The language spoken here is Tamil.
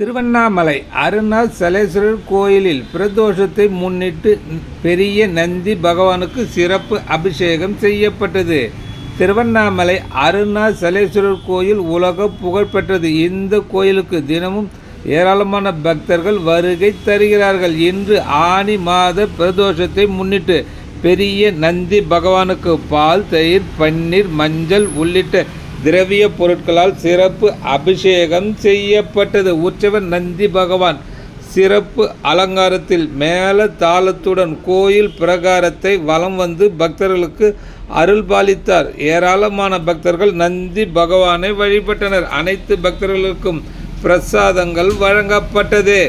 திருவண்ணாமலை அருணாசலேஸ்வரர் கோயிலில் பிரதோஷத்தை முன்னிட்டு பெரிய நந்தி பகவானுக்கு சிறப்பு அபிஷேகம் செய்யப்பட்டது. திருவண்ணாமலை அருணாசலேஸ்வரர் கோயில் உலக புகழ்பெற்றது இந்த கோயிலுக்கு தினமும் ஏராளமான பக்தர்கள் வருகை தருகிறார்கள். இன்று ஆனி மாத பிரதோஷத்தை முன்னிட்டு பெரிய நந்தி பகவானுக்கு பால் தயிர் பன்னீர் மஞ்சள் உள்ளிட்ட திரவிய பொருட்களால் சிறப்பு அபிஷேகம் செய்யப்பட்டது. உற்சவர் நந்தி பகவான் சிறப்பு அலங்காரத்தில் மேல தாளத்துடன் கோயில் பிரகாரத்தை வலம் வந்து பக்தர்களுக்கு அருள் பாலித்தார். ஏராளமான பக்தர்கள் நந்தி பகவானை வழிபட்டனர். அனைத்து பக்தர்களுக்கும் பிரசாதங்கள் வழங்கப்பட்டது.